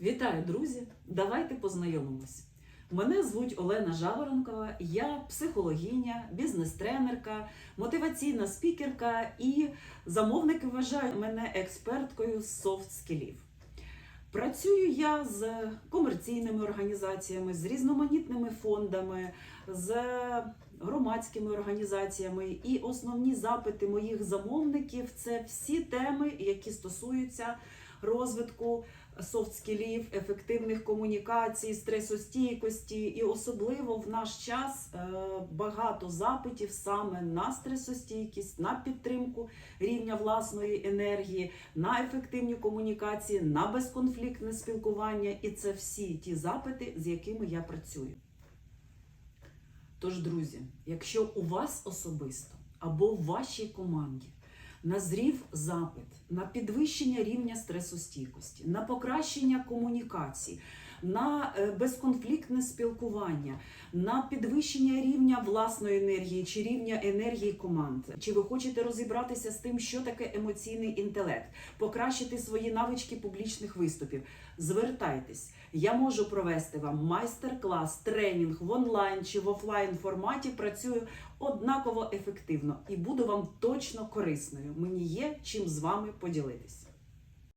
Вітаю, друзі! Давайте познайомимось. Мене звуть Олена Жаворонкова, я психологиня, бізнес-тренерка, мотиваційна спікерка і замовники вважають мене експерткою з софт-скілів. Працюю я з комерційними організаціями, з різноманітними фондами, з громадськими організаціями. І основні запити моїх замовників це всі теми, які стосуються розвитку софт-скілів, ефективних комунікацій, стресостійкості, і особливо в наш час е, багато запитів саме на стресостійкість, на підтримку рівня власної енергії, на ефективні комунікації, на безконфліктне спілкування. І це всі ті запити, з якими я працюю. Тож, друзі, якщо у вас особисто або в вашій команді назрів запит на підвищення рівня стресостійкості, на покращення комунікацій, на е, безконфліктне спілкування, на підвищення рівня власної енергії чи рівня енергії команд. Чи ви хочете розібратися з тим, що таке емоційний інтелект, покращити свої навички публічних виступів? Звертайтесь, я можу провести вам майстер-клас, тренінг в онлайн чи в офлайн форматі. Працюю однаково ефективно і буду вам точно корисною. Мені є чим з вами поділитись.